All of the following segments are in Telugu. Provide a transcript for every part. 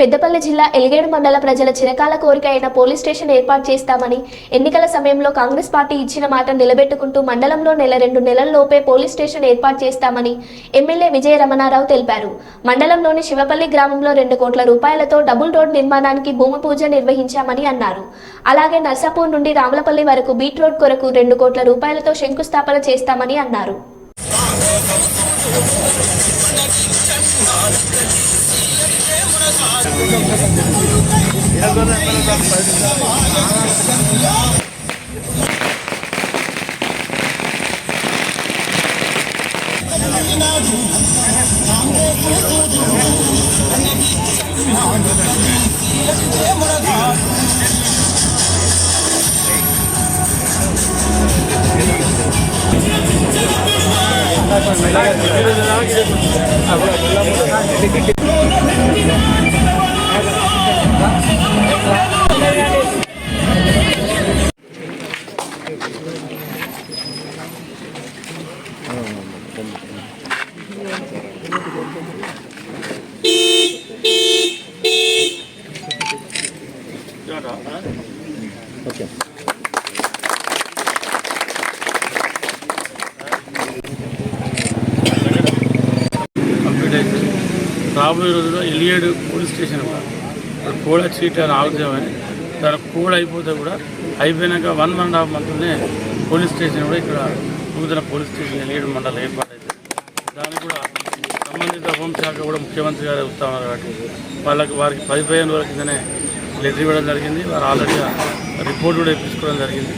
పెద్దపల్లి జిల్లా ఎలిగేడు మండల ప్రజల చిరకాల కోరిక అయిన పోలీస్ స్టేషన్ ఏర్పాటు చేస్తామని ఎన్నికల సమయంలో కాంగ్రెస్ పార్టీ ఇచ్చిన మాట నిలబెట్టుకుంటూ మండలంలో నెల రెండు నెలల్లోపే పోలీస్ స్టేషన్ ఏర్పాటు చేస్తామని ఎమ్మెల్యే విజయ రమణారావు తెలిపారు. మండలంలోని శివపల్లి గ్రామంలో రెండు కోట్ల రూపాయలతో డబుల్ రోడ్ నిర్మాణానికి భూమి పూజ నిర్వహించామని అన్నారు. అలాగే నర్సాపూర్ నుండి రామలపల్లి వరకు బీట్ రోడ్ కొరకు రెండు కోట్ల రూపాయలతో శంకుస్థాపన చేస్తామని అన్నారు. Gracias. అయితే రాబోయే రోజుల్లో ఎలియేడు పోలీస్ స్టేషన్ కూడా ఇప్పుడు కోడ్ సీట్ అని. ఆగుతామని దాని అయిపోతే కూడా అయిపోయినాక వన్ వన్ అండ్ హాఫ్ మంత్లోనే పోలీస్ స్టేషన్ కూడా ఇక్కడ నూతన పోలీస్ స్టేషన్ ఎలియేడు మండలం ఏర్పాటైతే దానికి కూడా సంబంధిత హోంశాఖ కూడా ముఖ్యమంత్రి గారు ఉన్నారు కాబట్టి వాళ్ళకి వారికి పది పదిహేను వరకు కిందనే లెటర్ ఇవ్వడం జరిగింది. వారు ఆల్రెడీగా రిపోర్ట్ కూడా ఇప్పించుకోవడం జరిగింది.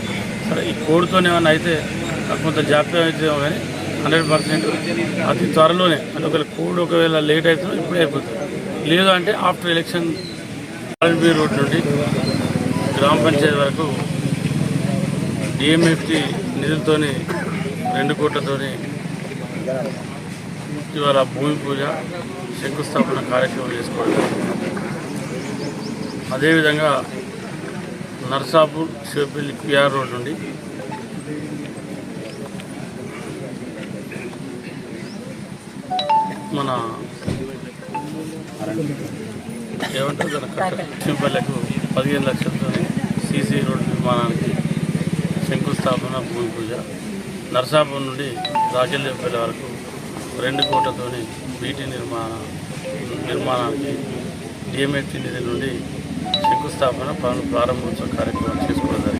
సరే ఈ కోడ్తో ఏమన్నా అయితే కొంత జాప్యం అయితే కానీ హండ్రెడ్ పర్సెంట్ అతి త్వరలోనే అంటే ఒకవేళ కోడ్ ఒకవేళ లేట్ అవుతుందో ఇప్పుడే అయిపోతుంది. లేదు అంటే ఆఫ్టర్ ఎలక్షన్ ఆర్బీ రోడ్ నుండి గ్రామ పంచాయతీ వరకు డిఎంఎఫ్టీ నిధులతోనే రెండు కోట్లతోని ఇవాళ భూమి పూజ శంకుస్థాపన కార్యక్రమం చేసుకోవడం. అదేవిధంగా నర్సాపూర్ శివపల్లి పిఆర్ రోడ్ నుండి మన ఏమంటారు శివపల్లికు పదిహేను లక్షలతో సీసీ రోడ్ నిర్మాణానికి శంకుస్థాపన భూమి పూజ. నర్సాపురం నుండి రాజల్లేపల్లి వరకు రెండు కోట్లతోని బీటీ నిర్మాణ నిర్మాణానికి డిఎంఎఫ్టీ నిధి నుండి శంకుస్థాపన పనులు ప్రారంభోత్సవ కార్యక్రమం చేసుకోవాలి